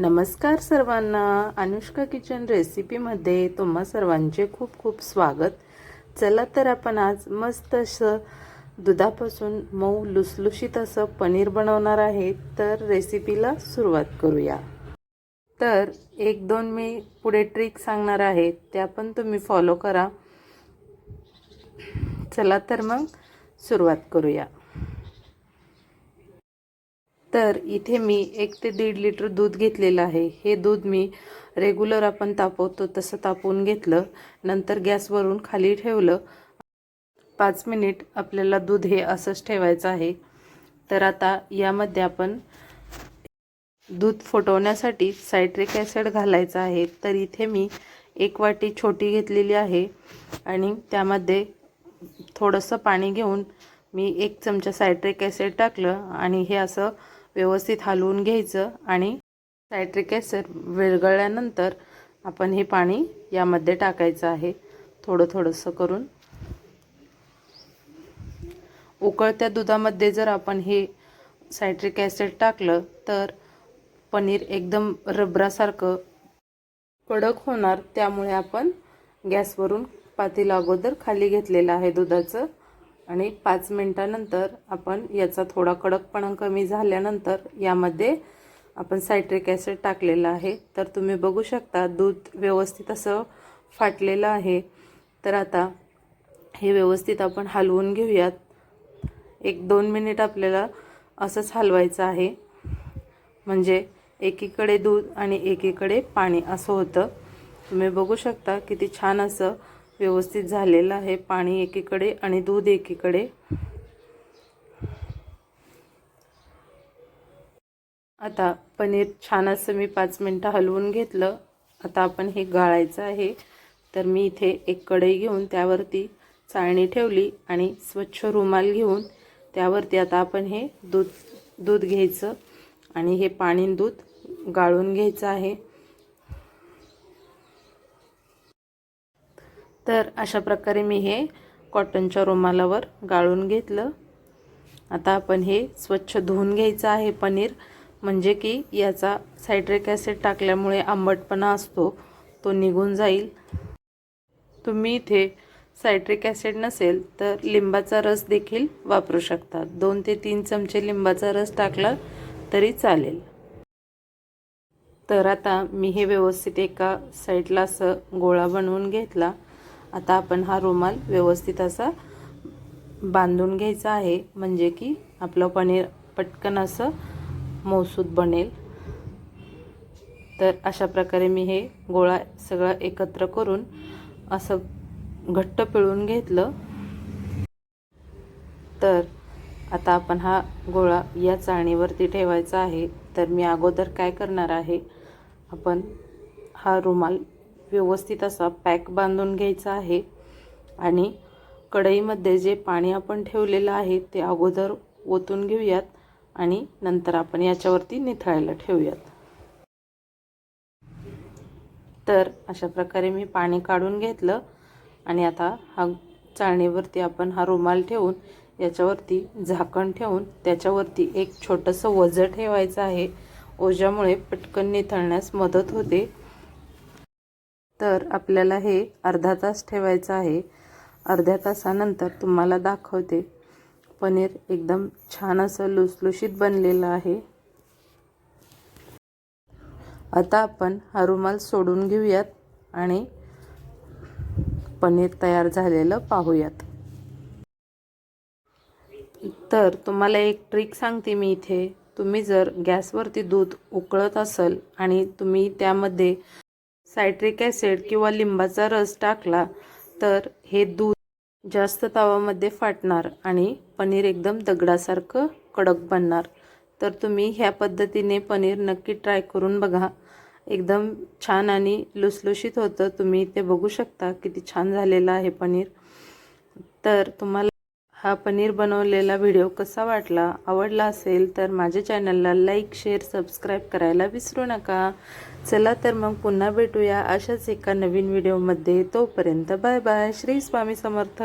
नमस्कार सर्वांना. अनुष्का किचन रेसिपीमध्ये तुम्हा सर्वांचे खूप खूप स्वागत. चला तर आपण आज मस्त असं दुधापासून मऊ लुसलुशीत असं पनीर बनवणार आहे. तर रेसिपीला सुरुवात करूया. तर एक दोन मी पुढे ट्रिक सांगणार आहे. त्या पण तुम्ही फॉलो करा. चला तर मग सुरुवात करूया. तर इथे मी एक ते दीड लिटर दूध घेतलेलं आहे. हे दूध मी रेग्युलर आपण तापवतो तसं तापवून घेतलं. नंतर गॅसवरून खाली ठेवलं. पाच मिनिट आपल्याला दूध हे असंच ठेवायचं आहे. तर आता यामध्ये आपण दूध फुटवण्यासाठी सायट्रिक ॲसिड घालायचं आहे. तर इथे मी एक वाटी छोटी घेतलेली आहे आणि त्यामध्ये थोडंसं पाणी घेऊन मी एक चमचा सायट्रिक ॲसिड टाकलं आणि हे असं व्यवस्थित हलवून घ्यायचं आणि सायट्रिक ॲसिड विरघळल्यानंतर आपण हे पाणी यामध्ये टाकायचं आहे. थोडं थोडंसं करून. उकळत्या दुधामध्ये जर आपण हे सायट्रिक ॲसिड टाकलं तर पनीर एकदम रबरासारखं कडक होणार. त्यामुळे आपण गॅसवरून पातील अगोदर खाली घेतलेलं आहे दुधाचं. आणि पाच मिनटानंतर आपण याचा थोडा कडकपणा कमी झाल्यानंतर यामध्ये आपण सायट्रिक ॲसिड टाकलेलं आहे. तर तुम्ही बघू शकता दूध व्यवस्थित असं फाटलेलं आहे. तर आता हे व्यवस्थित आपण हलवून घेऊयात. एक दोन मिनिट आपल्याला असंच हलवायचं आहे. म्हणजे एकीकडे दूध आणि एकीकडे पाणी असं होतं. तुम्ही बघू शकता किती छान असं व्यवस्थित झालेलं आहे. पाणी एकीकडे आणि दूध एकीकडे. आता पनीर छान असं मी पाच मिनटं हलवून घेतलं. आता आपण हे गाळायचं आहे. तर मी इथे एक कढई घेऊन त्यावरती चाळणी ठेवली आणि स्वच्छ रुमाल घेऊन त्यावरती आता आपण हे दूध दूध घ्यायचं आणि हे पाणी दूध गाळून घ्यायचं आहे. तर अशा प्रकारे मी हे कॉटनच्या रुमालावर गाळून घेतलं. आता आपण हे स्वच्छ धुवून घ्यायचं आहे पनीर. म्हणजे की याचा सायट्रिक ॲसिड टाकल्यामुळे आंबटपणा असतो तो निघून जाईल. तुम्ही इथे सायट्रिक ॲसिड नसेल तर लिंबाचा रस देखील वापरू शकता. दोन ते तीन चमचे लिंबाचा रस टाकला तरी चालेल. तर आता मी हे व्यवस्थित एका साईडला असं गोळा बनवून घेतला. आता आपण हा रुमाल व्यवस्थित असा बांधून घ्यायचा आहे. म्हणजे की आपलं पनीर पटकन असं मौसूद बनेल. तर अशा प्रकारे मी हे गोळा सगळं एकत्र करून असं घट्ट पिळून घेतलं. तर आता आपण हा गोळा या चाळणीवरती ठेवायचा आहे. तर मी अगोदर काय करणार आहे? आपण हा रुमाल व्यवस्थित असा पॅक बांधून घ्यायचा आहे. आणि कढईमध्ये जे पाणी आपण ठेवलेलं आहे ते अगोदर ओतून घेऊयात आणि नंतर आपण याच्यावरती निथळायला ठेवूयात. तर अशा प्रकारे मी पाणी काढून घेतलं आणि आता हा चाळणीवरती आपण हा रुमाल ठेवून याच्यावरती झाकण ठेवून त्याच्यावरती एक छोटंसं वजं ठेवायचं आहे. ओझ्यामुळे पटकन निथळण्यास मदत होते. तर आपल्याला हे अर्धा तास ठेवायचं आहे. अर्ध्या तासानंतर तुम्हाला दाखवते. पनीर एकदम छान असं लुसलुशीत बनलेलं आहे. आता आपण हा रुमाल सोडून घेऊयात आणि पनीर तयार झालेलं पाहूयात. तर तुम्हाला एक ट्रिक सांगते मी इथे. तुम्ही जर गॅसवरती दूध उकळत असाल आणि तुम्ही त्यामध्ये सायट्रिक ॲसिड किंवा लिंबाचा रस टाकला तर हे दूध जास्त तावामध्ये फाटणार आणि पनीर एकदम दगडासारखं कडक बनणार. तर तुम्ही ह्या पद्धतीने पनीर नक्की ट्राय करून बघा. एकदम छान आणि लुसलुशीत होतं. तुम्ही ते बघू शकता किती छान झालेलं आहे पनीर. तर तुम्हाला हा पनीर बनवलेला व्हिडिओ कसा वाटला आवडला असेल तर माझ्या चॅनलला लाईक शेअर सबस्क्राईब करायला विसरू नका. चला तर मग पुन्हा भेटूया अशाच एका नवीन व्हिडिओमध्ये. तोपर्यंत बाय बाय. श्री स्वामी समर्थ.